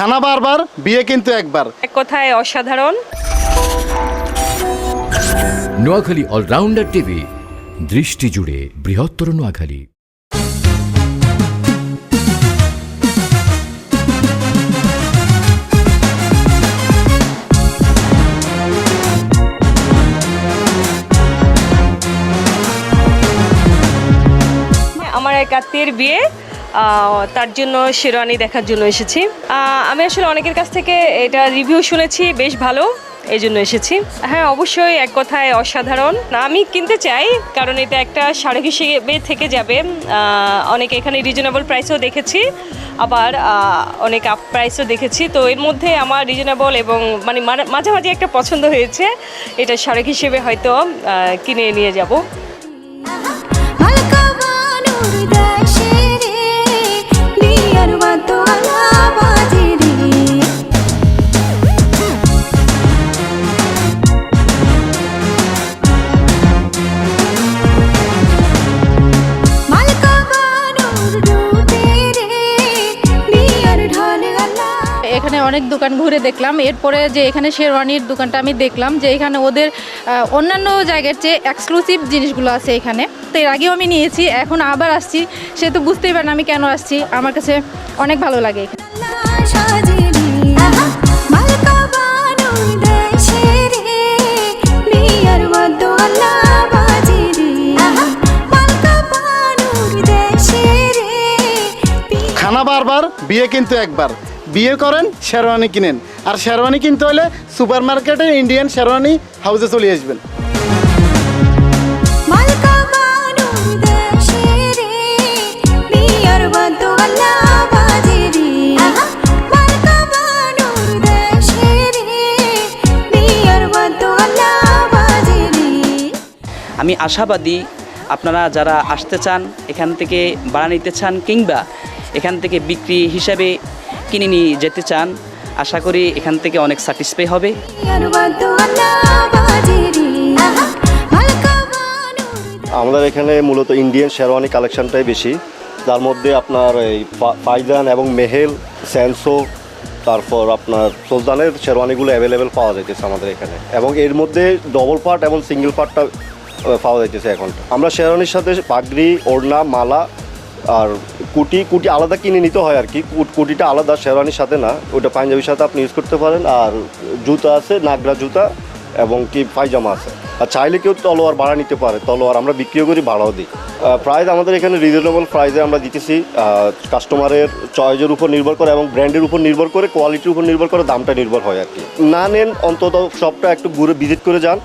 খানা বারবার বিয়ে কিন্তু একবার। এক কথায় অসাধারণ। নোয়াখালী অলরাউন্ডার টিভি দৃষ্টি জুড়ে বৃহত্তর নোয়াখালী। আমার এক আত্মীয়ের বিয়ে। তার জন্য শেরওয়ানি দেখার জন্য এসেছি। আমি আসলে অনেকের কাছ থেকে এটা রিভিউ শুনেছি, বেশ ভালো এই জন্য এসেছি। হ্যাঁ অবশ্যই এক কথায় অসাধারণ। আমি কিনতে চাই, কারণ এটা একটা শাড়ি হিসেবে থেকে যাবে। অনেক এখানে রিজনেবল প্রাইসও দেখেছি, আবার অনেক আপ প্রাইসও দেখেছি। তো এর মধ্যে আমার রিজনেবল এবং মানে মাঝে- মাঝামাঝি একটা পছন্দ হয়েছে, এটা শাড়ি হিসেবে হয়তো কিনে নিয়ে যাব। এখানে অনেক দোকান ঘুরে দেখলাম। এরপরে যে এখানে শেরওয়ানির দোকানটা আমি দেখলাম যে এখানে ওদের অন্যান্য জায়গার চেয়ে এক্সক্লুসিভ জিনিসগুলো আছে এখানে। তো এর আগেও আমি নিয়েছি, এখন আবার আসছি। সে তো বুঝতেই পারেন আমি কেন আসছি। আমার কাছে অনেক ভালো লাগে এখানে। খানা বারবার, বিয়ে কিন্তু একবার। বিয়ে করেন শেরওয়ানি কিনেন। আর শেরওয়ানি কিনতে হলে সুপার মার্কেটে ইন্ডিয়ান শেরওয়ানি হাউসে চলে আসবেন। আমি আশাবাদী আপনারা যারা আসতে চান এখান থেকে ভাড়া নিতে চান কিংবা এখান থেকে বিক্রি হিসাবে কিনে নিয়ে যেতে চান, আশা করি এখান থেকে অনেক স্যাটিসফাই হবে। আমাদের এখানে মূলত ইন্ডিয়ান শেরওয়ানি কালেকশনটাই বেশি। তার মধ্যে আপনার এই ফাইজান এবং মেহেল, স্যানসো, তারপর আপনার সুলতানের শেরওয়ানিগুলো অ্যাভেলেবেল পাওয়া যাইতেছে আমাদের এখানে। এবং এর মধ্যে ডবল পার্ট এবং সিঙ্গেল পার্টটা পাওয়া যাইতেছে এখন। আমরা শেরওয়ানির সাথে পাগড়ি, ওড়না, মালা আর কুটি কুটি আলাদা কিনে নিতে হয় আর কি। কুট- কুটিটা আলাদা, শেরওয়ানির সাথে না, ওটা পাঞ্জাবির সাথে আপনি ইউজ করতে পারেন। আর জুতা আছে, নাগরা জুতা এবং কি পায়জামা আছে। আর চাইলে কেউ তলোয়ার ভাড়া নিতে পারে। তলোয়ার আমরা বিক্রিও করি, ভাড়াও দিই। প্রাইস আমাদের এখানে রিজনেবল প্রাইসে আমরা দিতেছি। কাস্টমারের চয়েসের উপর নির্ভর করে এবং ব্র্যান্ডের উপর নির্ভর করে কোয়ালিটির উপর নির্ভর করে, দামটা নির্ভর হয় আর কি। না নেন, অন্তত সবটা একটু ঘুরে ভিজিট করে যান।